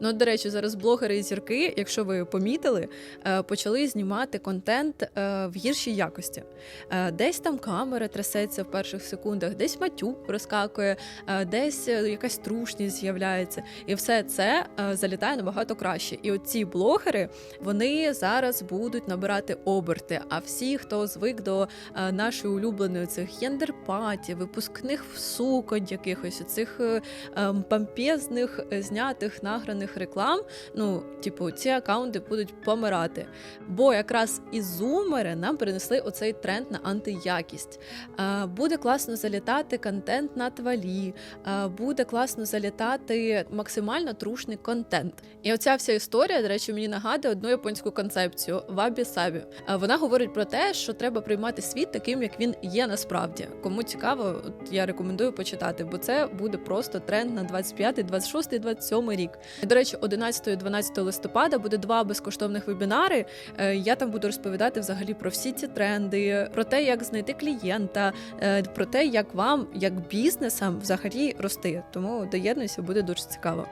Ну, до речі, зараз блогери і зірки, якщо ви помітили, е, почали знімати контент е, в гіршій якості. Е, Десь там камера трясеться в перших секундах, десь матюк проскакує, е, десь якась трушність з'являється. І все це залітає набагато краще. І оці блогери вони зараз будуть набирати оберти. А всі, хто звик до нашої улюбленої цих гендерпаті, випускних суконь, якихось цих ем, помпезних е, знятих награних реклам. Ну, типу, ці акаунти будуть помирати. Бо якраз і зумери нам принесли оцей тренд на антиякість. Е, Буде класно залітати контент на твалі, е, буде класно залітати максимально трушний контент. І оця вся історія, до речі, мені нагадує одну японську концепцію вабі сабі. Е, Вона говорить про те, що треба приймати світ таким, як він є насправді. Кому цікаво, я рекомендую почитати, бо це буде просто тренд на 25, 26, 27 рік. До речі, 11 і 12 листопада буде два безкоштовних вебінари. Е, Я там буду розповідати взагалі про всі ці тренди, про те, як знайти клієнта, е, про те, як вам, як бізнесам, взагалі рости. Тому доєднуйся, буде дуже цікаво.